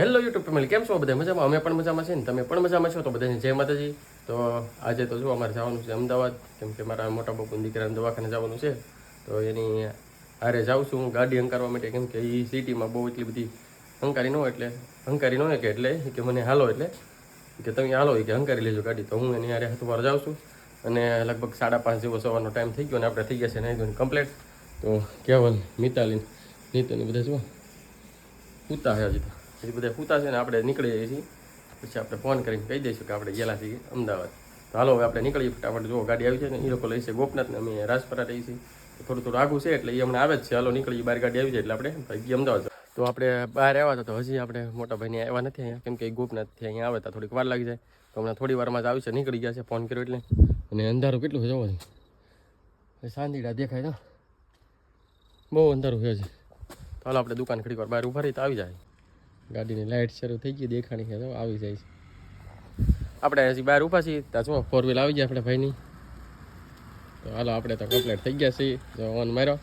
Hello YouTube family કેમ છો? બધા મજામાં? અમે પણ મજામાં છે ને તમે પણ મજામાં છો? તો બધાને જય માતાજી. તો આજે તો જો અમારે જવાનું છે અમદાવાદ, કેમ કે મારા મોટા બાપુની દીકરાને દવાખાને જવાનું છે. તો એની હારે જાઉં છું હું ગાડી હંકારવા માટે, કેમ કે એ સિટીમાં બહુ એટલી બધી હંકારી ન હોય એટલે, હંકારી ન હોય કે એટલે કે મને હાલો એટલે કે તમે હાલો કે હંકારી લેજો ગાડી. તો હું એની હારે હથવાર જાઉં છું અને લગભગ સાડા પાંચ જેવો સવારનો ટાઈમ થઈ ગયો અને આપણે થઈ ગયા છે નહીં કમ્પ્લેટ તો કેવલ મિતાલીન નીતન બધા જુઓ. પૂતા હે હજી તો. હજી બધા સૂતા છે ને આપણે નીકળી જઈએ છીએ. પછી આપણે ફોન કરીને કહી દઈશું કે આપણે ગયેલા છીએ અમદાવાદ. તો હાલો હવે આપણે નીકળીએ ફટાફટ. જો ગાડી આવી છે ને એ લોકો લઈ છે ગોપનાથ ને અમે રાજપરા રહીએ છીએ. થોડું થોડું આગું છે એટલે એ હમણાં આવે જ છે. હાલો, નીકળીએ. બહાર ગાડી આવી જાય એટલે આપણે ભાઈ અમદાવાદ તો આપણે બહાર આવ્યા હતા તો હજી આપણે મોટા ભાઈને આવ્યા નથી અહીંયા. કેમ કે ગોપનાથથી અહીંયા આવે તો થોડીક વાર લાગી જાય. તો હમણાં થોડી વારમાં જ આવી છે. નીકળી ગયા છે. ફોન કર્યો એટલે. અને અંધારું કેટલું જવો છે. સાંદીડા દેખાય તો. બહુ અંધારું છે હજી. તો હાલો, આપણે દુકાન ખડીક વાર બહાર ઊભા રહી તો આવી જાય. ગાડીની લાઇટ શરૂ થઈ ગઈ, દેખાણી છે તો આવી જાય છે. આપણે હજી બહાર ઊભા છીએ ત્યાં જો ફોર વ્હીલ આવી જાય આપણે ભાઈની? તો હાલો, આપણે તો કમ્પ્લીટ થઈ ગયા છીએ, જો ઓન માર્યો.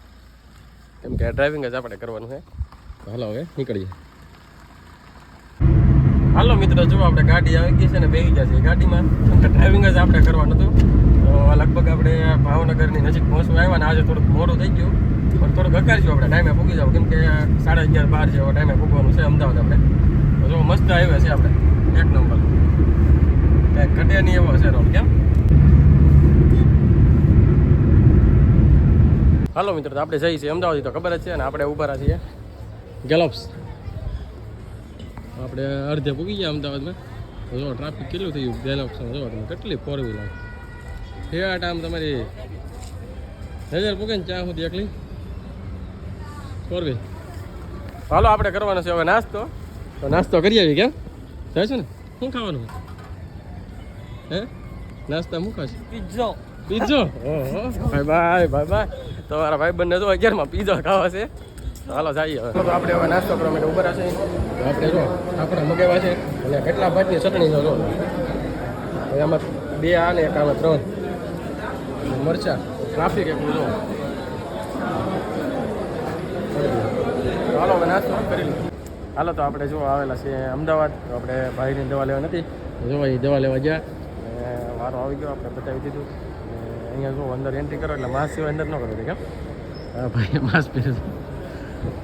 કેમ કે ડ્રાઇવિંગ જ આપણે કરવાનું છે. તો હાલો હવે નીકળીએ. હાલો મિત્રો જો આપણે ગાડી આવી ગઈ છે ને બેસી ગયા છે ગાડીમાં. કે ડ્રાઇવિંગ જ આપણે કરવાનું હતું. તો લગભગ આપણે ભાવનગરની નજીક પહોંચવા આવ્યા ને આજે થોડુંક મોડું થઈ ગયું. પણ થોડુંક હકારશું આપણે ટાઈમે પૂગી જાવ. કેમ કે સાડા અગિયાર, બાર જેવો ટાઈમે પૂગવાનું છે અમદાવાદ આપણે. જો મસ્ત હાઈવે છે આપણે. એક નંબર કાંઈક ઘટે નહીં એવો છે રોડ કેમ? હાલો મિત્રો, તો આપણે જઈએ છીએ અમદાવાદ તો ખબર જ છે અને આપણે ઊભા છીએ ગેલોપ્સ આપણે અડધે પૂગી ગયા અમદાવાદમાં. જો ટ્રાફિક કેટલું થયું? ગેલોપ્સમાં જો, તમે કેટલી ફોર વ્હીલર ફેવાટ આમ તમારી નજર પૂગે ને ચા સુધી એકલી? વ્હીલ હાલો આપણે કરવાનો છે હવે નાસ્તો. તો નાસ્તો કરી આવી કેમ થાય છે ને? શું ખાવાનું હે? નાસ્તા મૂકાશે પીઝો પીઝો ઓહો બાય બાય બાય બાય તમારા ભાઈ બંને તો અગિયારમાં પીઝો ખાવા છે. ચાલો હાલો જઈએ હવે. તો આપણે હવે નાસ્તો કરવા માટે ઊભા છે. આપણે જો આપણે મગાવ્યા છે. અને કેટલા ભાતની ચટણી છે જો. એમાં બે આ ને એક આમાં ત્રણ. મરચા. ટ્રાફિક એટલું જો. હાલો, હવે નાસ્તો કરી લઉં હાલો, તો આપણે જો આવેલા છીએ અમદાવાદ. તો આપણે ભાઈની દવા લેવા નથી. જો એ દવા લેવા ગયા. વારો આવી ગયો, આપણે બતાવી દીધું. અહીંયા જો અંદર એન્ટ્રી કરો એટલે માસ્ક સિવાય અંદર ન કરો કેમ ભાઈ માસ્ક પહેરે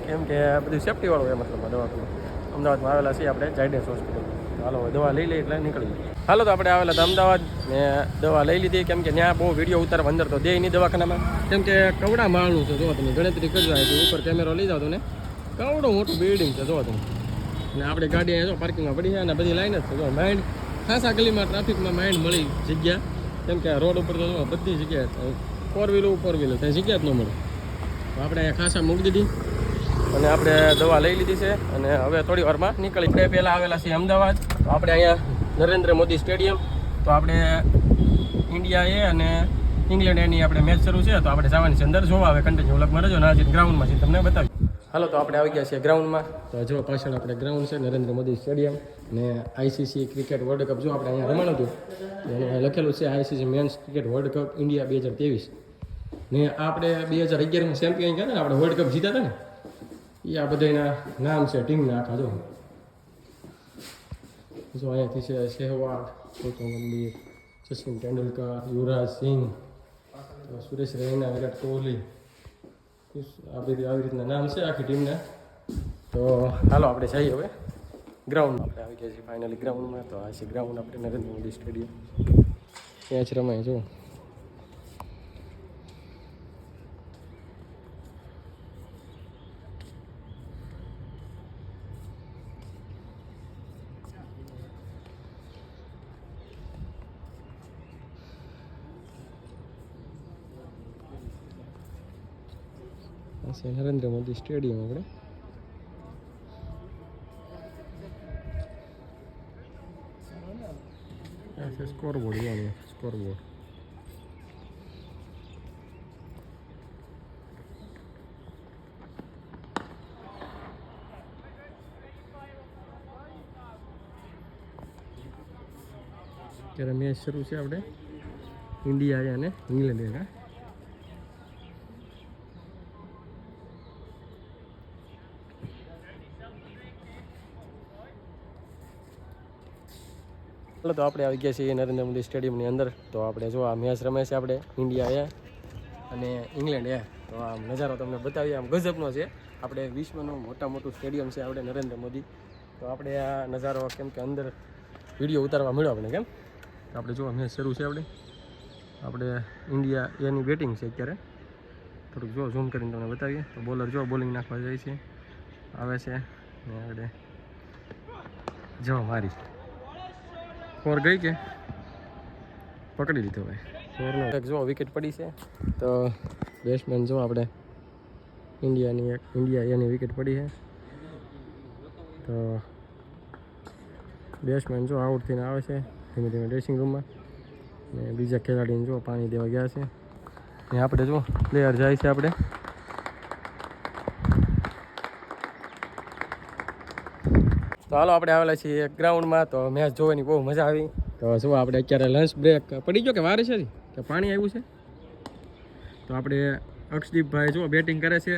કેમ કે બધું સેફટી વાળું એ મતલબ દવાખાનું. અમદાવાદમાં આવેલા છીએ આપણે જાયડેસ હોસ્પિટલ હાલો દવા લઈ લઈએ એટલે નીકળી હાલો, તો આપણે આવેલા હતા અમદાવાદ. ને દવા લઈ લીધી, કેમ કે ત્યાં બહુ વીડિયો ઉતારવા અંદર તો દે નહીં દવાખાનામાં. કેમ કે કવડા માળનું છે, જો તમે ગણતરી કરજો ઉપર કેમેરો લઈ જાઓ તમે કવડો મોટું બિલ્ડિંગ છે, જો તમે. ને આપણે ગાડી અહીંયા જો પાર્કિંગમાં પડી છે અને બધી લાઈન જ છે, જો માઇન્ડ ખાસા ગલીમાં ટ્રાફિકમાં માઇન્ડ મળી જગ્યા. કેમ કે રોડ ઉપર તો બધી જગ્યાએ ફોર વ્હીલર ફોર વ્હીલર ત્યાં જગ્યા જ ન મળે. તો આપણે અહીંયા ખાસા મૂકી દીધી. અને આપણે દવા લઈ લીધી છે અને હવે થોડી વારમાં નીકળી. આપણે પહેલાં આવેલા છીએ અમદાવાદ. તો આપણે અહીંયા નરેન્દ્ર મોદી સ્ટેડિયમ. તો આપણે ઇન્ડિયા એ અને ઇંગ્લેન્ડ એની આપણે મેચ શરૂ છે. તો આપણે જવાની છે અંદર. જોવા આવે કન્ટિન્યુ લગમાં રહેજો. ના ગ્રાઉન્ડમાં છે, તમને બતાવી હાલો, તો આપણે આવી ગયા છીએ ગ્રાઉન્ડમાં. તો જો પાછળ આપણે ગ્રાઉન્ડ છે, નરેન્દ્ર મોદી સ્ટેડિયમ ને આઈસીસી ક્રિકેટ વર્લ્ડ કપ. જો આપણે અહીંયા રમાણું હતું એને લખેલું છે, ICC men's cricket world cup India બે હજાર ત્રેવીસ. ને આપણે બે હજાર અગિયારમાં ચેમ્પિયન ગયા ને, આપણે વર્લ્ડ કપ જીતા હતા ને એ આ બધાના નામ છે, ટીમના આખા, જો. જો અહીંયાથી છે, સહેવાગ, ગૌતમ ગંભીર સચિન તેંડુલકર, યુવરાજ સિંહ સુરેશ રૈના, વિરાટ કોહલી આ આવી રીતના નામ છે, આખી ટીમના તો હાલો, આપણે જઈએ હવે. ગ્રાઉન્ડ આપણે આવી ગયા છીએ ફાઇનલી ગ્રાઉન્ડમાં તો આ છે ગ્રાઉન્ડ આપણે નરેન્દ્ર મોદી સ્ટેડિયમ ત્યાં જ રમાય જો આ છે. નરેન્દ્ર મોદી સ્ટેડિયમ આપણે આ છે સ્કોર બોર્ડ જોવાનું સ્કોર બોર્ડ ત્યારે મેચ શરૂ છે આપણે. ઇન્ડિયા અને ઇંગ્લેન્ડ એના ચાલો તો આપણે આવી ગયા છીએ નરેન્દ્ર મોદી સ્ટેડિયમની અંદર. તો આપણે જો આ મેચ રમે છે આપણે, ઇન્ડિયા એ અને ઇંગ્લેન્ડ એ. તો આમ નજારો તમને બતાવીએ, આમ ગજબનો છે. આપણે વિશ્વનું મોટા મોટું સ્ટેડિયમ છે આપણે નરેન્દ્ર મોદી. તો આપણે આ નજારો કેમ કે અંદર વીડિયો ઉતારવા મળ્યો આપણે, કેમ? તો આપણે જો મેચ શરૂ છે આપણે. આપણે ઇન્ડિયા એની બેટિંગ છે અત્યારે. થોડુંક જો ઝૂમ કરીને તમને બતાવીએ. તો બોલર જો બોલિંગ નાખવા જાય છે. આવે છે. ને આગળ જો મારી. ફોર ગઈ કે? પકડી લીધો ભાઈ. ફોરનો જો વિકેટ પડી છે. તો બેટ્સમેન જો આપણે ઇન્ડિયાની એક ઇન્ડિયા એની વિકેટ પડી છે. તો બેટ્સમેન જો આઉટ થઈને આવે છે. ધીમે ધીમે ડ્રેસિંગ રૂમમાં ને બીજા ખેલાડીને જો પાણી દેવા ગયા છે. ને આપણે જો પ્લેયર જાય છે આપણે. તો હાલો, આપણે આવેલા છીએ ગ્રાઉન્ડમાં. તો મેચ જોવાની બહુ મજા આવી. તો શું, આપણે અત્યારે લંચ બ્રેક પડી ગયો કે વારે છે કે પાણી આવ્યું છે. તો આપણે અક્ષદીપભાઈ જો બેટિંગ કરે છે.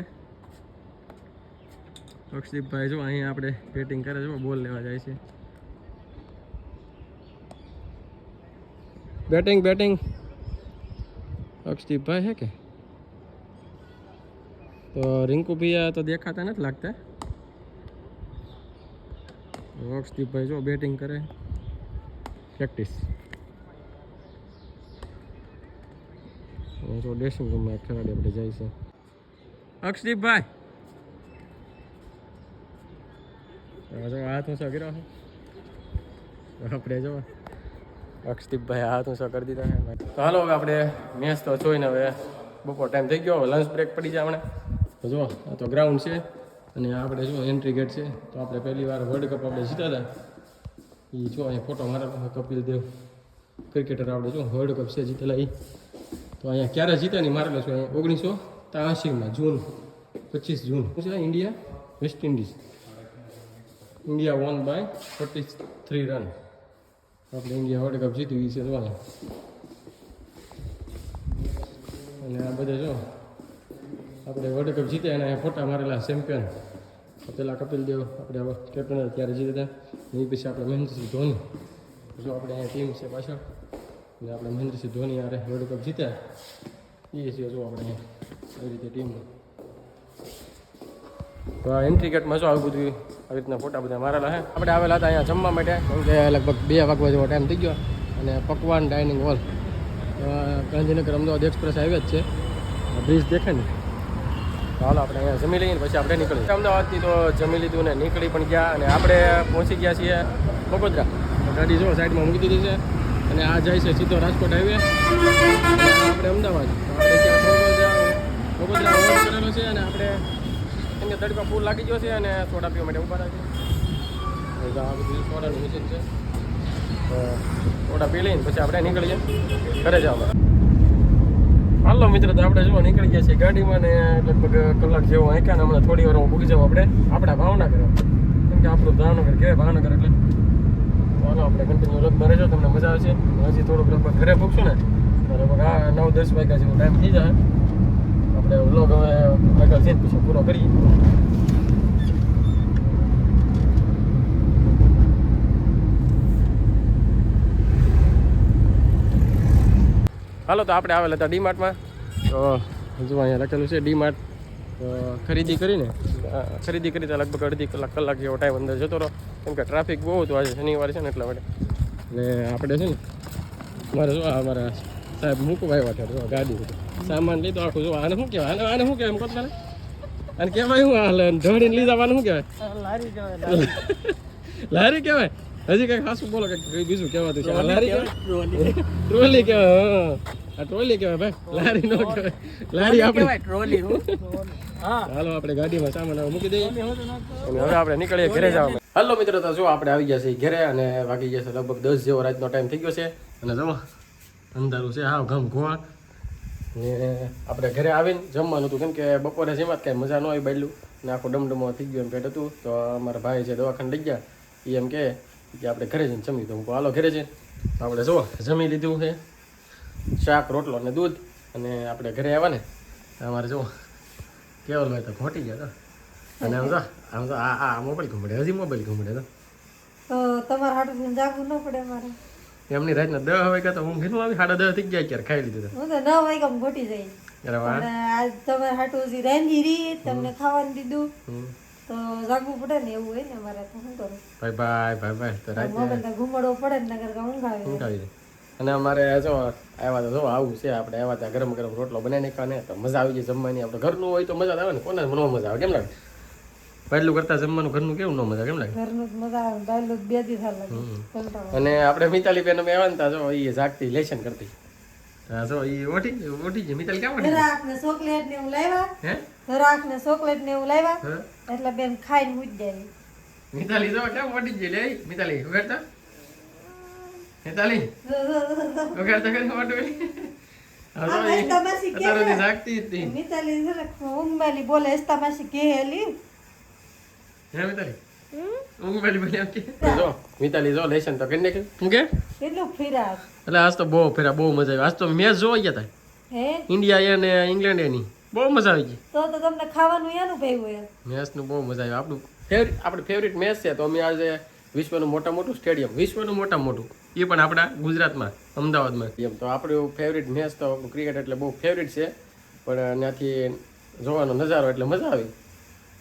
અક્ષદીપભાઈ જો અહીંયા આપણે બેટિંગ કરે છે. બોલ લેવા જાય છે. બેટિંગ બેટિંગ અક્ષદીપભાઈ હે કે? તો રિંકુભાઈ તો દેખાતા નથી લાગતા. અક્ષદીપભાઈ જો બેટિંગ કરે. પ્રેક્ટિસ જો ડ્રેસિંગ રૂમમાં ખેલાડી આપણે જાય છે. અક્ષદીપભાઈ જો હાથ ઊંચો આપણે જો અક્ષદીપભાઈ હાથ ઊંચો કરી દીધા છે. તો હાલો આપણે મેચ તો જોઈને હવે બપોર ટાઈમ થઈ ગયો. લંચ બ્રેક પડી જાય તો જો, આ તો ગ્રાઉન્ડ છે. અને આપણે જો એન્ટ્રી ગેટ છે, તો આપણે પહેલી વાર વર્લ્ડ કપ આપણે જીતા હતા એ જો અહીંયા ફોટો મારા કપિલ દેવ ક્રિકેટર આપણે જો વર્લ્ડ કપ છે જીતેલા એ તો અહીંયા ક્યારે જીતે નહીં મારેલો છું અહીંયા? ઓગણીસો ત્યાસીમાં જૂન, પચીસ જૂન. શું છે India West Indies India one by forty three run આપણે ઇન્ડિયા વર્લ્ડ કપ જીત્યું એ છે જોવા અને આ બધા જો આપણે વર્લ્ડ કપ જીત્યા અહીંયા ફોટા મારેલા ચેમ્પિયન પેલા કપિલ દેવ, આપણે કેપ્ટન ત્યારે જીત્યા હતા એ પછી આપણે મહેન્દ્રસિંહ ધોની. જો આપણે અહીંયા ટીમ છે પાછળ. અને આપણે મહેન્દ્રસિંહ ધોની યારે વર્લ્ડ કપ જીત્યા એ છે જો આપણે એવી રીતે ટીમ તો આ એન્ટ્રી ગેટમાં જો આવું બધું આવી રીતના ફોટા બધા મારેલા છે. આપણે આવેલા હતા અહીંયા જમવા માટે. લગભગ બે વાગવા જેવો ટાઈમ થઈ ગયો. અને Pakwan dining hall Gandhinagar Ahmedabad express highway જ છે. બ્રિજ દેખાય ને? હાલો આપણે અહીંયા જમી લઈએ પછી આપણે નીકળીએ. અમદાવાદથી તો જમી લીધું ને નીકળી પણ ગયા અને આપણે પહોંચી ગયા છીએ બગોદરા ગાડી જો સાઈડમાં મૂકી દીધી છે અને આ જાય છે સીધો રાજકોટ હાઈવે. આપણે અમદાવાદ. બગોદરા હોલ્ડ કરેલો છે અને આપણે એને તડકો ફૂલ લાગી ગયો છે અને સોડા પીવા માટે ઊભા રાખીએ આ મશીન છે. તો સોડા પી લઈને પછી આપણે નીકળીએ. ઘરે જવા હાલો મિત્ર, તો આપણે જો નીકળી ગયા છીએ ગાડીમાં ને લગભગ કલાક જેવો આંક્યા ને હમણાં થોડી વાર પૂગી જાવ આપણે. આપણા ભાવનગર. કેમ કે આપણું ભાવનગર કહેવાય, ભાવનગર એટલે. ચાલો આપણે કન્ટિન્યુ લગભગ રહેજો, તમને મજા આવશે. હજી થોડુંક લગભગ ઘરે પૂગશું ને. લગભગ આ નવ દસ વાગ્યા જેવો ટાઈમ થઈ જાય. આપણે વ્લોગ હવે આગળ જઈને પછી પૂરો કરીએ. હાલો, તો આપણે આવેલા હતા ડીમાર્ટમાં. તો હજુ અહીંયા લખેલું છે ડી માર્ટ ખરીદી કરીને ખરીદી કરી તો લગભગ અડધી કલાક કલાક જેવો ટાઈમ અંદર જતો રહો કેમ કે ટ્રાફિક બહુ હતું આજે શનિવાર છે ને એટલા માટે. એટલે આપણે છે ને મારે આ અમારા સાહેબ મૂકવા આવ્યા હતા જો ગાડી સામાન લીધો આખું જો આને શું કહેવાય? આને આને શું કહેવાય એમ કહો તો અને આને કહેવાય શું હાલ ઢળીને લીધા આને શું કહેવાય? લારી કહેવાય લારી. કહેવાય? હજી કંઈક ખાસું બોલો કંઈક બીજું કહેવાતું છે. લારી કહેવાય ટ્રોલી કહેવાય હા. આ ટ્રોલી કહેવાય ભાઈ. લારી નો કહેવાય. લારી આપણે હાલો આપણે ગાડીમાં સામાન મૂકી દઈએ. અને હવે આપણે નીકળીએ ઘરે જવા. હાલો મિત્રો તો જો આપણે આવી ગયા છીએ ઘરે અને વાગી ગયા છે લગભગ દસ જેવો રાતનો ટાઈમ થઈ ગયો છે. અને જમો અંધારું છે હા ઘમ ઘોવા ને આપણે ઘરે આવીને જમવાનું હતું. કેમ કે બપોરે જેમાં કાંઈ મજા ન આવી બાયલું. ને આખો ડમડમો થઈ ગયો એમ પેટ હતું. તો અમારા ભાઈ છે દવાખાને લઈ ગયા એ એમ કે આપણે ઘરે જઈને જમી તો હું હાલો ઘરે જઈને. આપણે જો જમી લીધું છે. શાક રોટલો અને દૂધ. અને આપણે ઘરે આવ્યા ને અમારે જો કેવલ ભાઈ તો ખોટી ગયા તો. અને આમ તો આમ તો આ આ મોબાઈલ ઘૂમડે હજી મોબાઈલ ઘૂમડે તો. તમારા હાટું જાગવું ન પડે મારે. એમની રાતના દહ વાગ્યા તો હું ઘીનું આવી સાડા દહ થઈ ગયા અત્યારે ખાઈ લીધું હું તો નવ વાગ્યા ઘોટી જઈ. અરે વાહ. આજ તમારે હાટું હજી રાંધી રહી તમને ખાવાનું દીધું. તો જાગવું પડે ને એવું હોય ને અમારે તો શું કરું? ભાઈ ભાઈ ભાઈ ભાઈ તો રાતે મોબાઈલ તો પડે ને નગર ઊંઘ આવે. ઊંઘ આવી જાય. અને અમારે જો આવ્યા તો જો આવું છે આપણે આવ્યા ત્યાં ગરમ ગરમ રોટલો બનાવીને ખાને તો મજા આવી જાય જમવાની. આપણે ઘરનું હોય તો મજા આવે ને કોને ન મજા આવે કેમ લાગે? પહેલું કરતા જમવાનું ઘરનું કેવું ન મજા કેમ લાગે? ઘરનું મજા આવે દાલ બે દી લાગે. અને આપણે મિતાલી બેન અમે આવ્યા જો એ જાગતી લેશન કરતી. હા જો એ ઓઠી ઓઠી છે મિતાલી કેમ ઓઠી ઘરાક ને ચોકલેટ ને એવું લાવ્યા. હે? ઘરાક ને ચોકલેટ ને એવું લાવ્યા. એટલે બેન ખાઈને મૂકી જાય મિતાલી જો કેમ ઓઠી જ લે? મિતાલી ઉગાડતા મિતાલી ઉગાડતા કરી ઓઠું હા જો આ ઈ હસતા માસી કે સુધી જાગતી જ હતી મિતાલી ને ઊંઘમાલી બોલે હસતા માસી કે હેલી હે મિતાલી વાળી બોલી એમ કે જો મિતાલી જો લેશન તો કરી નાખ્યું હું કે કેટલું ફિરા એટલે આજ તો બહુ ફેરા બહુ મજા આવી આજ તો મેચ જોવા ગયા હતા હે ઇન્ડિયા અને ઇંગ્લેન્ડ એની બહુ મજા આવી ગઈ તો તો તમને ખાવાનું એનું ભાઈ હોય મેચનું બહુ મજા આવી આપણું ફેવરિટ આપણે ફેવરિટ મેચ છે તો અમે આજે વિશ્વનું મોટા મોટું સ્ટેડિયમ વિશ્વનું મોટા મોટું એ પણ આપણા ગુજરાતમાં અમદાવાદમાં. એમ તો આપણું ફેવરિટ મેચ તો ક્રિકેટ એટલે બહુ ફેવરિટ છે. પણ ત્યાંથી જોવાનો નજારો એટલે મજા આવી.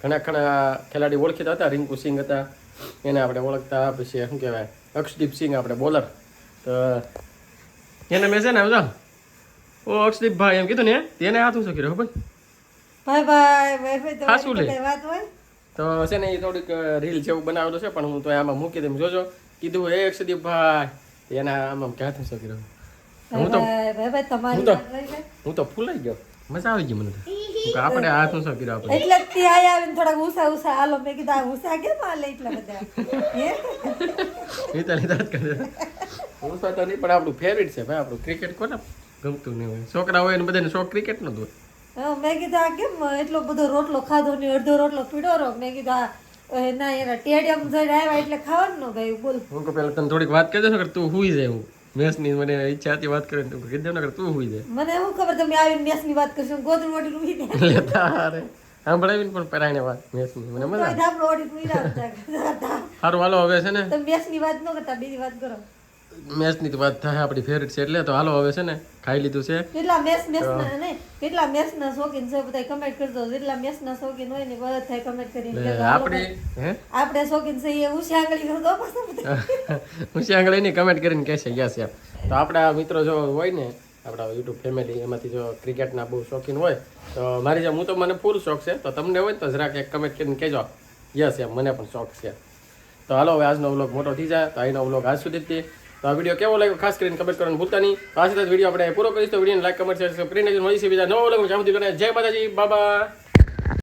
ઘણા ઘણા ખેલાડી ઓળખીતા હતા રિંકુ સિંહ હતા. એને આપણે ઓળખતા પછી શું કહેવાય અક્ષદીપ સિંહ આપણે બોલર તો એને મેં છે ને સમજા? ઓ અક્ષદીપ ભાઈ એમ કીધું ને તેને હાથું શું કર્યું ખબર? ભાઈ ભાઈ ભાઈ ભાઈ લે? વાત હોય? તો છે ને એ થોડીક રીલ જેવું બનાવેલું છે પણ હું તો આમાં મૂકી દઉં જોજો. કીધું હે અક્ષદીપ ભાઈ એના આમ ક્યાં થશે કર્યો હું તો હું તો-. હું તો ફૂલાઈ ગયો. મજા આવી ગઈ મને તો. આપણે હાથ શું શું કર્યો આપણે? એટલે જ તે આયા આવીને થોડાક ઉષા ઉષા આલો મેં કીધું આ ઉષા કેમ હાલે એટલા બધા? હે? મિતાલી દાંત કરે. હું તો તો નહીં પણ આપણું ફેવરિટ છે ભાઈ આપણું ક્રિકેટ કોને ગમતું નહીં હોય. છોકરા હોય ને બધાને શોખ ક્રિકેટનો જ હોય. હા, મેં કીધું આ કેમ એટલો બધો રોટલો ખાધો ને અડધો રોટલો પીડો મેં કીધું આ એ ના એના ટેડિયમ જોઈને આવ્યા એટલે ખાવાનું ન ગયું બોલ. હું પહેલા તને થોડીક વાત કરી તું હુઈ જાય હું મેચની મને ઈચ્છા હતી વાત કરીને તું કીધી ને તું હુઈ જાય. મને શું ખબર તમે આવીને મેસની વાત કરશો ગોદરું ઊભી ને લેતા હારે સાંભળાવીને પણ પરાયણે વાત મને મજા સારું હાલો હવે છે ને? તમે મેસની વાત ન કરતા બીજી વાત કરો. મેચની તો વાત થાય આપણી ફેવરિટ છે એટલે તો હાલો હવે છે ને ખાઈ લીધું છે. કેટલા મેસ મેસના ને કેટલા મેસના શોખીન છે બધા કમેન્ટ કરજો. જેટલા મેસના શોખીન હોય ને બધા કમેન્ટ કરીને આપણી હે? આપણે શોખીન છે એ ઉસી આંગળી કરતો પાછો ઉસી આંગળી ની કમેન્ટ કરીને કહેશે યસ યસ તો આપણા મિત્રો જો હોય ને આપણા યુટ્યુબ ફેમિલી એમાંથી જો ક્રિકેટના બહુ શોખીન હોય તો મારી જેમ હું તો મને ફૂલ શોખ છે. તો તમને હોય તો જરાક એક કમેન્ટ કરીને કહેજો. યસ એમ મને પણ શોખ છે. તો હાલો હવે આજનો વ્લોગ મોટો થઈ જાય. તો અહીંનો વ્લોગ આજ સુધી જ તે. આ વીડિયો કેવો લાગ્યો? ખાસ કરીને કમેન્ટ કરવાનું ભૂલતા નહીં. આ વીડિયો આપણે પૂરો કરીશ. તો વીડિયો લાઈક કમેન્ટ શેર કરીને મળી બીજા નવો લગ્ન જ્યાં કરે જય માતાજી. બાબા